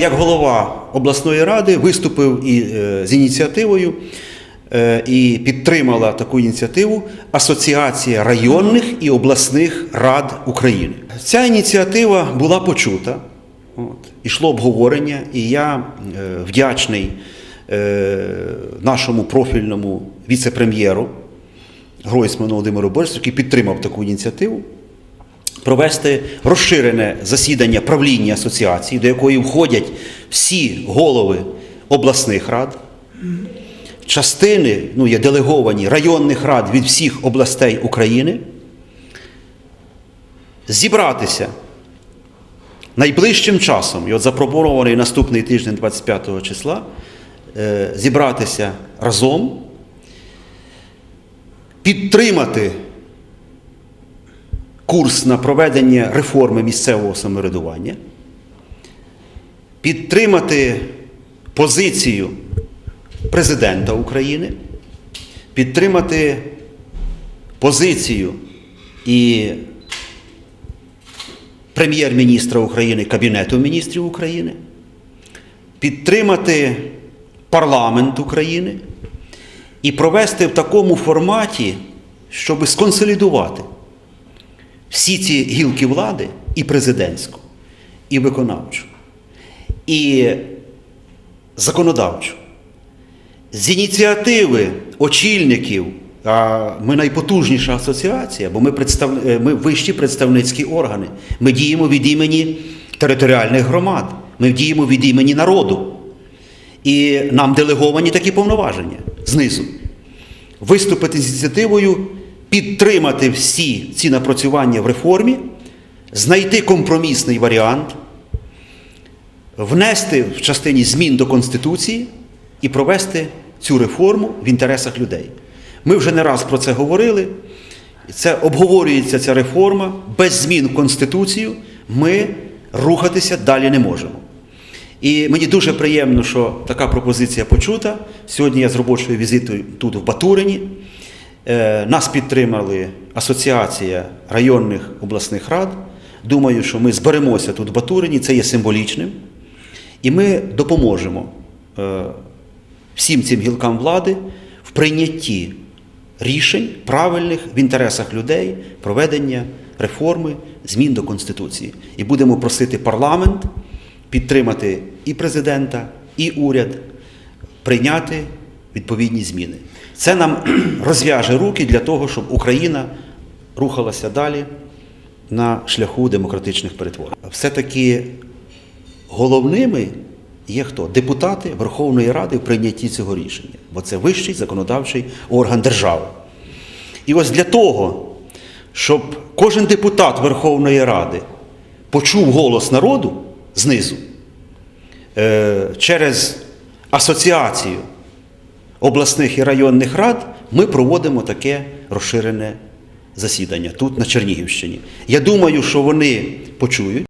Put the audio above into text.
Як голова обласної ради виступив і, е, з ініціативою е, і підтримала таку ініціативу Асоціація районних і обласних рад України. Ця ініціатива була почута, от, ішло обговорення, і я е, вдячний нашому профільному віце-прем'єру Гройсману Володимиру Борисовичу, який підтримав таку ініціативу провести розширене засідання правління асоціації, до якої входять всі голови обласних рад, частини, ну, є делеговані районних рад від всіх областей України, зібратися найближчим часом, і от запропонований наступний тиждень 25 числа, е, зібратися разом, підтримати курс на проведення реформи місцевого самоврядування, підтримати позицію президента України, підтримати позицію і прем'єр-міністра України, Кабінету міністрів України, підтримати парламент України і провести в такому форматі, щоб сконсолідувати всі ці гілки влади, і президентську, і виконавчу, і законодавчу, з ініціативи очільників, ми найпотужніша асоціація, бо ми, представ... е, ми вищі представницькі органи. Ми діємо від імені територіальних громад, ми діємо від імені народу. І нам делеговані такі повноваження знизу. Виступити з ініціативою підтримати всі ці напрацювання в реформі, знайти компромісний варіант, внести в частині змін до Конституції і провести цю реформу в інтересах людей. Ми вже не раз про це говорили. Це обговорюється ця реформа без змін в Конституцію. Ми рухатися далі не можемо. І мені дуже приємно, що така пропозиція почута. Сьогодні я з робочою візитою тут в Батурині. Е, Нас підтримали Асоціація районних обласних рад. Думаю, що ми зберемося тут в Батурині, це є символічним. І ми допоможемо е, всім цим гілкам влади в прийнятті рішень правильних в інтересах людей, проведення реформи, змін до Конституції. І будемо просити парламент підтримати і президента, і уряд прийняти відповідні зміни. Це нам розв'яже руки для того, щоб Україна рухалася далі на шляху демократичних перетворень. Все-таки головними є хто? Депутати Верховної Ради в прийнятті цього рішення, бо це вищий законодавчий орган держави. І ось для того, щоб кожен депутат Верховної Ради почув голос народу знизу е, через асоціацію обласних і районних рад, ми проводимо таке розширене засідання тут, на Чернігівщині. Я думаю, що вони почують.